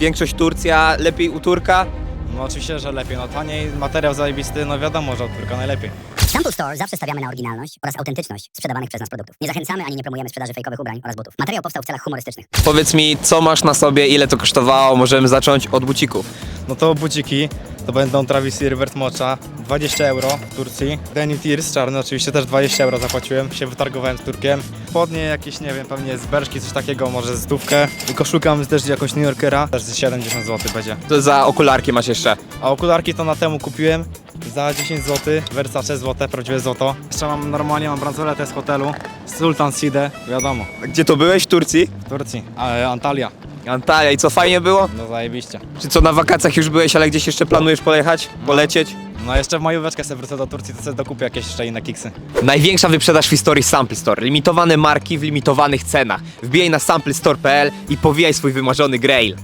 Większość Turcja, lepiej u Turka. No oczywiście, że lepiej. No taniej, materiał zajebisty, no wiadomo, że od Turka najlepiej. W Sample Store zawsze stawiamy na oryginalność oraz autentyczność sprzedawanych przez nas produktów. Nie zachęcamy ani nie promujemy sprzedaży fejkowych ubrań oraz butów. Materiał powstał w celach humorystycznych. Powiedz mi, co masz na sobie, ile to kosztowało? Możemy zacząć od bucików. No to buciki, to będą Travis i Rivert Mocha, 20 euro w Turcji. Denim Tears czarny oczywiście też 20 euro zapłaciłem, się wytargowałem z Turkiem. Spodnie jakieś, nie wiem, pewnie z Berszki, coś takiego, może stówkę. I koszulka też jakąś New Yorkera, też z 70 zł będzie. To za okularki masz jeszcze. A okularki to na temu kupiłem za 10 zł, Versace złote, prawdziwe złoto. Jeszcze mam normalnie, mam bransoletę z hotelu, Sultan Side, wiadomo, Gdzie to byłeś w Turcji? w Turcji, Antalya, Antalya i co, fajnie było? no zajebiście. Czy co, na wakacjach już byłeś, ale gdzieś jeszcze planujesz pojechać? Polecieć? No jeszcze w majóweczkę sobie wrócę do Turcji, to sobie dokupię jakieś jeszcze inne kiksy. Największa wyprzedaż w historii Sample Store. Limitowane marki w limitowanych cenach. Wbijaj na samplestore.pl i powijaj swój wymarzony grail.